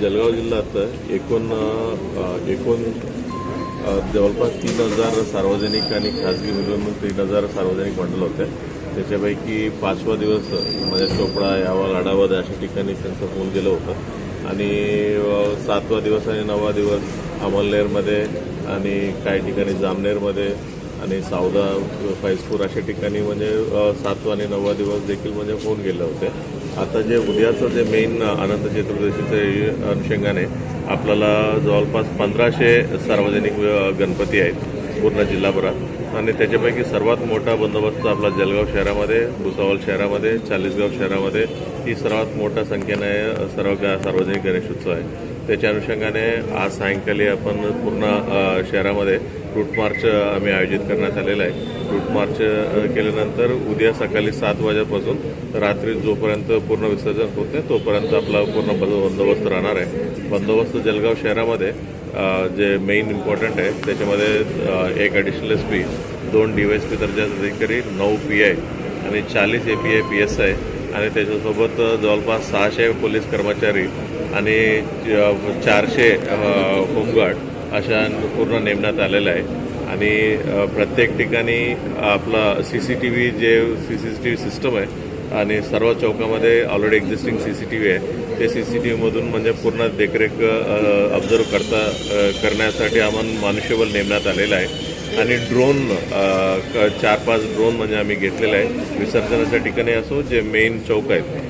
जळगाव जिल्ह्यात एकूण एकूण जवळपास तीन हजार सार्वजनिक आणि खाजगी मिळून तीन हजार सार्वजनिक मंडळ होते. त्याच्यापैकी पाचवा दिवस म्हणजे चोपडा यावा लाडावद अशा ठिकाणी त्यांचं होऊन गेलं होतं. आणि सातवा दिवस आणि नववा दिवस अमलनेरमध्ये आणि काही ठिकाणी जामनेरमध्ये आणि सावदा फैजपूर अशा ठिकाणी म्हणजे सातवा आणि नववा दिवस देखील म्हणजे होऊन गेले होते. आता जे उद्याचं जे मेन अनंत चतुर्दशीचे अनुषंगाने आपल्याला जवळपास पंधराशे सार्वजनिक गणपती आहेत पूर्ण जिल्हाभरात. आणि त्याच्यापैकी सर्वात मोठा बंदोबस्त आपला जलगाव शहरामध्ये भुसावळ शहरामध्ये चाळीसगाव शहरामध्ये ही सर्वात मोठ्या संख्येने सर्व सार्वजनिक गणेशोत्सव आहे. त्याच्या अनुषंगाने आज सायंकाळी आपण पूर्ण शहरामध्ये रूट मार्च आम्ही आयोजित करण्यात आलेला आहे. रूट मार्च केल्यानंतर उद्या सकाळी सात वाजेपासून रात्री जोपर्यंत पूर्ण विसर्जन होत नाही तोपर्यंत आपला पूर्ण बंदोबस्त राहणार आहे. बंदोबस्त जलगाव शहरामध्ये जे मेन इम्पॉर्टंट आहे त्याच्यामध्ये एक ॲडिशनल एस पी दोन डी वाय एस पी दर्जाचे अधिकारी नऊ पी आय आणि चाळीस A P I P S I आणि त्याच्यासोबत जवळपास सहाशे पोलीस कर्मचारी आणि चारशे होमगार्ड अशा पूर्ण नेमण्यात आलेलं आहे. आणि प्रत्येक ठिकाणी आपला सी सी टी व्ही जे C C T V system आहे आणि सर्व चौकामध्ये already existing C C T V आहे ते सी सी टी व्हीमधून म्हणजे पूर्ण देखरेख ऑब्झर्व करता करण्यासाठी आम्हाला मनुष्यबळ नेमण्यात आलेलं आहे. आणि ड्रोन क- चार पाच ड्रोन म्हणजे आम्ही घेतलेले आहे. विसर्जनाच्या ठिकाणी असो जे मेन चौक आहेत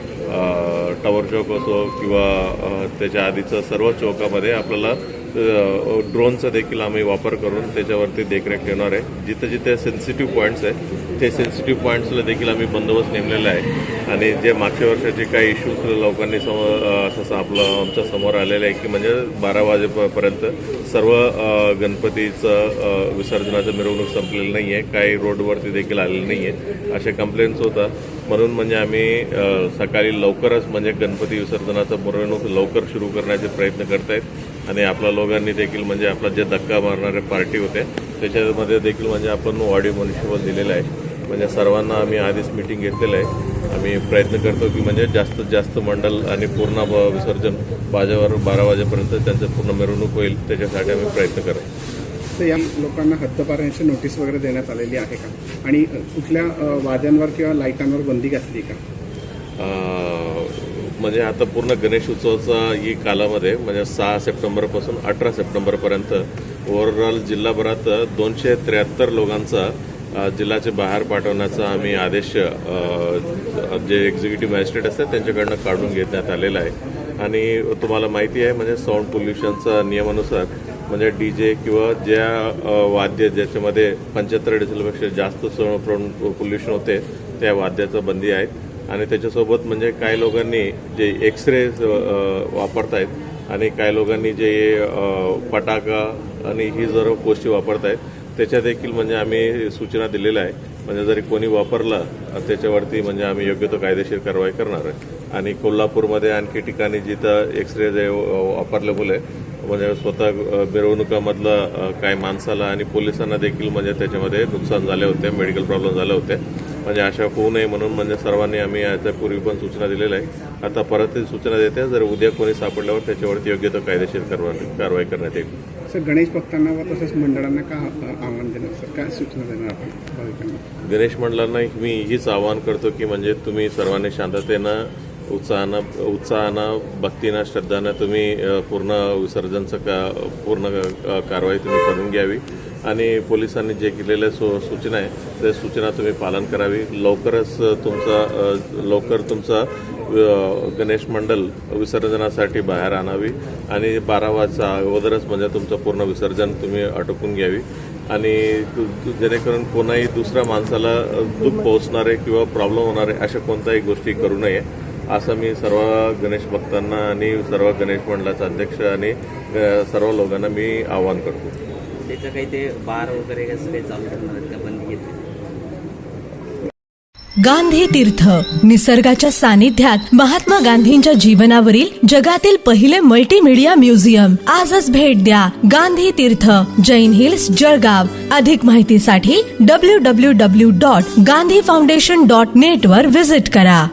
टॉवर चौक असो किंवा त्याच्या आधीचं सर्व चौकामध्ये आपल्याला ड्रोनचा देखील आम्ही वापर करून त्याच्यावरती देखरेख ठेवणार आहे. जिथे जिथे सेन्सिटिव्ह पॉईंट्स आहे ते सेन्सिटिव्ह पॉईंट्सला देखील आम्ही बंदोबस्त नेमलेला आहे. आणि जे मागच्या वर्षाचे काही इश्यूज लोकांनी समोर असं आपलं आमच्यासमोर आलेलं आहे की म्हणजे बारा वाजेपर्यंत सर्व गणपतीचं विसर्जनाचं मिरवणूक संपलेलं नाही आहे. काही रोडवरती देखील आलेलं नाही आहे. असे कंप्लेंट्स होतात म्हणून म्हणजे आम्ही सकाळी लवकरच म्हणजे गणपती विसर्जनाचं मिरवणूक लवकर सुरू करण्याचे प्रयत्न करत आहेत आणि आपल्या लोकांनी देखील म्हणजे आपला जे धक्का मारणारे पार्टी होते त्याच्यामध्ये देखील म्हणजे आपण वाढीव मनुष्यबळ दिलेलं आहे. म्हणजे सर्वांना आम्ही आधीच मिटिंग घेतलेलं आहे. आम्ही प्रयत्न करतो की म्हणजे जास्तीत जास्त मंडल आणि पूर्ण ब- विसर्जन बाजावर बारा वाजेपर्यंत त्यांचं पूर्ण मिरवणूक होईल त्याच्यासाठी आम्ही प्रयत्न करतो तर या लोकांना हद्दपाराची नोटीस वगैरे देण्यात आलेली आहे का? आणि कुठल्या वाद्यांवर किंवा लाईटांवर बंदी घातली का? म्हणजे आता पूर्ण गणेश उत्सवाचा ही कालामध्ये म्हणजे सहा सप्टेंबरपासून अठरा सप्टेंबरपर्यंत ओव्हरऑल जिल्हाभरात दोनशे त्र्याहत्तर लोकांचा जिल्ह्याच्या बाहेर पाठवण्याचा आम्ही आदेश जे एक्झिक्युटिव्ह मॅजिस्ट्रेट असतात त्यांच्याकडनं काढून घेण्यात आलेला आहे. आणि तुम्हाला माहिती आहे म्हणजे साऊंड पोल्युशनचा नियमानुसार म्हणजे डी जे किंवा ज्या वाद्य ज्याच्यामध्ये पंच्याहत्तर डिसेलपेक्षा जास्त पोल्युशन होते त्या वाद्याचं बंदी आहे. आणि त्याच्यासोबत म्हणजे काही लोकांनी जे एक्सरे वापरतायत आणि काही लोकांनी जे फटाका आणि ही जर गोष्टी वापरतायत त्याच्या देखील म्हणजे आम्ही सूचना दिलेल्या आहे म्हणजे जरी कोणी वापरला त्याच्यावरती म्हणजे आम्ही योग्य तो कायदेशीर कारवाई करणार आहे. आणि कोल्हापूरमध्ये आणखी ठिकाणी जिथं एक्सरे जे वापरलेबल आहे म्हणजे स्वतः मिरवणुकामधलं काही माणसाला आणि पोलिसांना देखील म्हणजे त्याच्यामध्ये नुकसान झाले होते मेडिकल प्रॉब्लेम झाले होते. म्हणजे अशा होऊ नये म्हणून म्हणजे सर्वांनी आम्ही याच्या पूर्वी पण सूचना दिलेल्या आहे आता परत ती सूचना देते. जर उद्या कोणी सापडल्यावर त्याच्यावरती योग्य तो कायदेशीर कारवाई कारवाई करण्यात येईल. सर गणेश भक्तांना व तसंच मंडळांना का आव्हान देणार सर? काय सूचना देणार आपण गणेश मंडळांना मी हीच आवाहन करतो की म्हणजे तुम्ही सर्वांनी शांततेनं उत्साहानं उत्साहानं भक्तीनं श्रद्धानं तुम्ही पूर्ण विसर्जनचं का पूर्ण कारवाई तुम्ही करून घ्यावी. आणि पोलिसांनी जे केलेल्या सु सूचना आहे त्या सूचना तुम्ही पालन करावी. लवकरच तुमचा लवकर तुमचा गणेश मंडल विसर्जनासाठी बाहेर आणावी आणि बारा वाजता अगोदरच म्हणजे तुमचं पूर्ण विसर्जन तुम्ही अटकून घ्यावी. आणि जेणेकरून कोणाही दुसऱ्या माणसाला दुःख पोहोचणारे किंवा प्रॉब्लेम होणारे अशा कोणत्याही गोष्टी करू नये असं मी सर्व गणेश भक्तांना आणि सर्व गणेश मंडळाचा अध्यक्ष आणि सर्व लोकांना मी आवाहन करतो. त्याचं काही ते बार वगैरे असं काही चालू करणार आहेत का? बंदी घेतली गांधी तीर्थ निसर्गाच्या सानिध्यात महात्मा गांधींच्या जीवनावरील जगातील पहिले मल्टीमीडिया म्युझियम आजच भेट द्या गांधी तीर्थ जैन हिल्स जळगाव. अधिक माहितीसाठी W W W dot Gandhi foundation dot net वर विजिट करा.